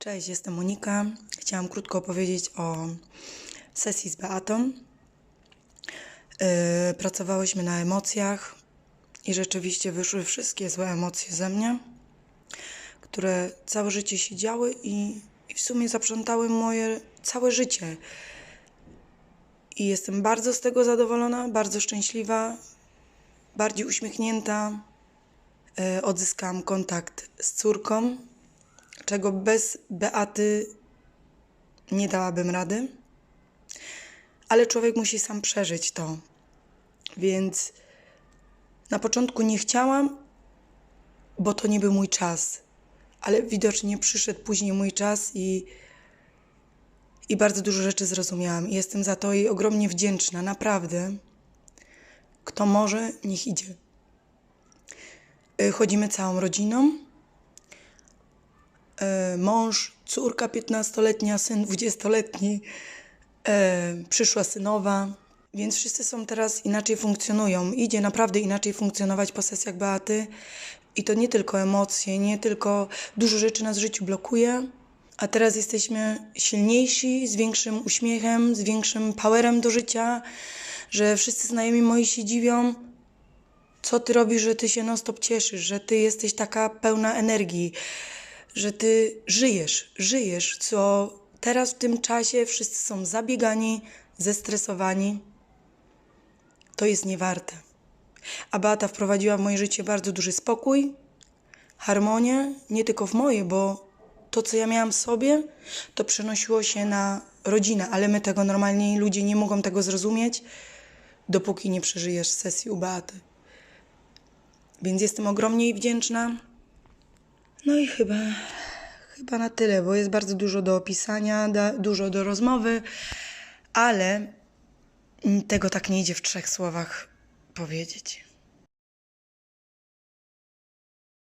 Cześć, jestem Monika. Chciałam krótko opowiedzieć o sesji z Beatą. Yy, pracowałyśmy na emocjach i rzeczywiście wyszły wszystkie złe emocje ze mnie, które całe życie się działy i, i w sumie zaprzątały moje całe życie. I jestem bardzo z tego zadowolona, bardzo szczęśliwa, bardziej uśmiechnięta. Yy, odzyskałam kontakt z córką, czego bez Beaty nie dałabym rady. Ale człowiek musi sam przeżyć to. Więc na początku nie chciałam, bo to nie był mój czas. Ale widocznie przyszedł później mój czas i, i bardzo dużo rzeczy zrozumiałam. I jestem za to jej ogromnie wdzięczna, naprawdę. Kto może, niech idzie. Y, Chodzimy całą rodziną mąż, córka 15-letnia, syn 20-letni, e, przyszła synowa, więc wszyscy są teraz inaczej funkcjonują. Idzie naprawdę inaczej funkcjonować po sesjach Beaty. I to nie tylko emocje, nie tylko dużo rzeczy nas w życiu blokuje, a teraz jesteśmy silniejsi, z większym uśmiechem, z większym powerem do życia, że wszyscy znajomi moi się dziwią, co ty robisz, że ty się non-stop cieszysz, że ty jesteś taka pełna energii, że ty żyjesz, żyjesz, co teraz w tym czasie wszyscy są zabiegani, zestresowani. To jest niewarte. A Beata wprowadziła w moje życie bardzo duży spokój, harmonię, nie tylko w moje, bo to, co ja miałam w sobie, to przenosiło się na rodzinę, ale my tego normalnie ludzie nie mogą tego zrozumieć, dopóki nie przeżyjesz sesji u Beaty. Więc jestem ogromnie jej wdzięczna. No i chyba, chyba na tyle, bo jest bardzo dużo do opisania, da, dużo do rozmowy, ale tego tak nie idzie w trzech słowach powiedzieć.